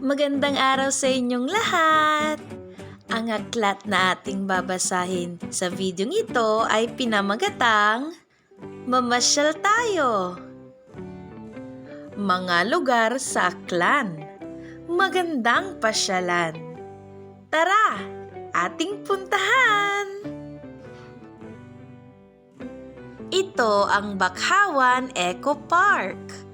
Magandang araw sa inyong lahat! Ang aklat na ating babasahin sa video ito ay pinamagatang Mamasyal tayo! Mga lugar sa aklan. Magandang pasyalan. Tara, ating puntahan! Ito ang Bakhawan Eco Park.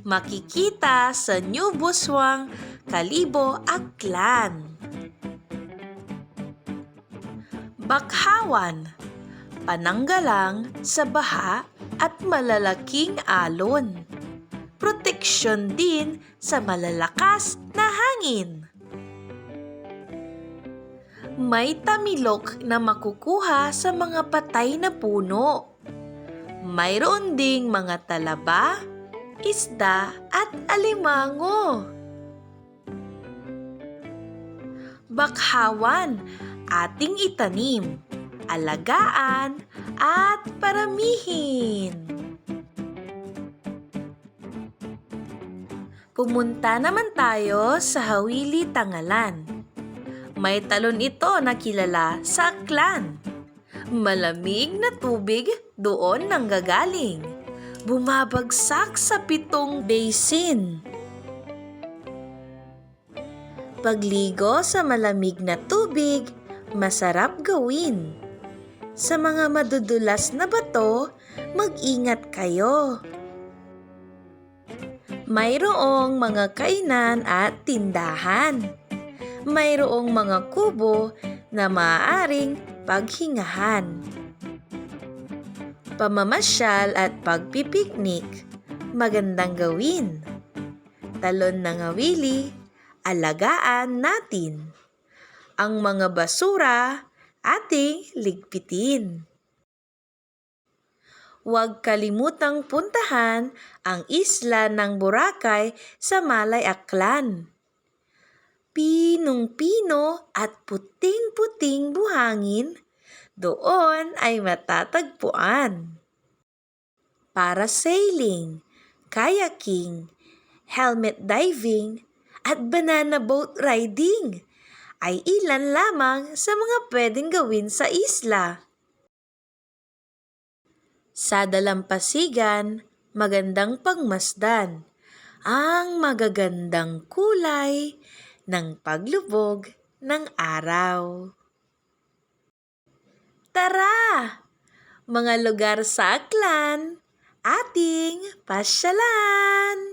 Makikita sa New Buswang, Kalibo, Aklan. Bakhawan, pananggalang sa baha at malalaking alon. Proteksyon din sa malalakas na hangin. May tamilok na makukuha sa mga patay na puno. Mayroon ding mga talaba, isda at alimango. Bakhawan, ating itanim, alagaan at paramihin. Pumunta naman tayo sa Hawili Tangalan. May talon ito na kilala sa Aklan. Malamig na tubig doon nanggagaling. Bumabagsak sa pitong basin. Pagligo sa malamig na tubig, masarap gawin. Sa mga madudulas na bato, mag-ingat kayo. Mayroong mga kainan at tindahan. Mayroong mga kubo na maaaring paghingahan. Pamamasyal at pagpipiknik, magandang gawin. Talon ng awili, alagaan natin. Ang mga basura, ating ligpitin. Huwag kalimutang puntahan ang isla ng Boracay sa Malay Aklan. Pinong-pino at puting-puting buhangin, doon ay matatagpuan. Para sailing, kayaking, helmet diving, at banana boat riding ay ilan lamang sa mga pwedeng gawin sa isla. Sa dalampasigan, magandang pagmasdan ang magagandang kulay ng paglubog ng araw. Tara! Mga lugar sa Aklan, ating pasyalan!